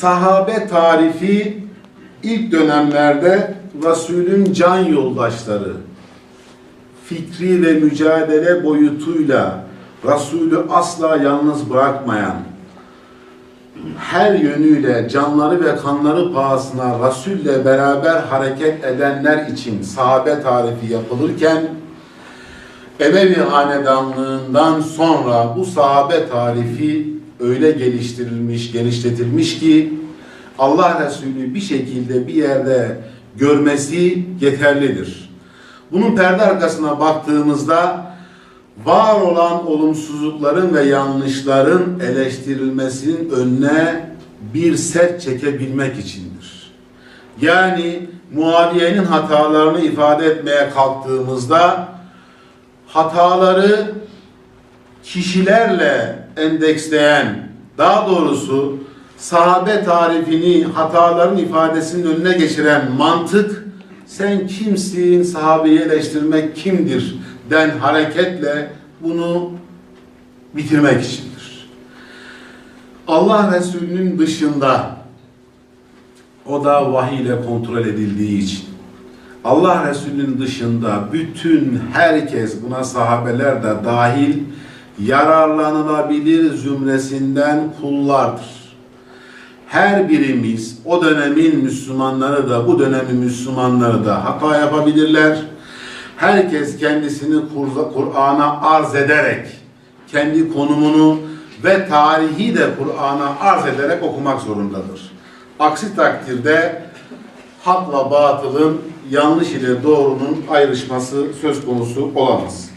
sahabe tarifi ilk dönemlerde Resulün can yoldaşları. Fikri ve mücadele boyutuyla Resulü asla yalnız bırakmayan her yönüyle canları ve kanları pahasına Resul'le beraber hareket edenler için sahabe tarifi yapılırken Emevi hanedanlığından sonra bu sahabe tarifi öyle geliştirilmiş, genişletilmiş ki Allah Resulü bir şekilde bir yerde görmesi yeterlidir. Bunun perde arkasına baktığımızda var olan olumsuzlukların ve yanlışların eleştirilmesinin önüne bir set çekebilmek içindir. Yani Muaviye'nin hatalarını ifade etmeye kalktığımızda hataları kişilerle endeksleyen, daha doğrusu sahabe tarifini hataların ifadesinin önüne geçiren mantık sen kimsin, sahabeyi eleştirmek kimdir den hareketle bunu bitirmek içindir. Allah Resulü'nün dışında o da vahiy ile kontrol edildiği için Allah Resulü'nün dışında bütün herkes buna sahabeler de dahil yararlanılabilir zümresinden kullardır. Her birimiz o dönemin Müslümanları da bu dönemin Müslümanları da hata yapabilirler. Herkes kendisini Kur- Kur'an'a arz ederek kendi konumunu ve tarihi de Kur'an'a arz ederek okumak zorundadır. Aksi takdirde hakla batılın, yanlış ile doğrunun ayrışması söz konusu olamaz.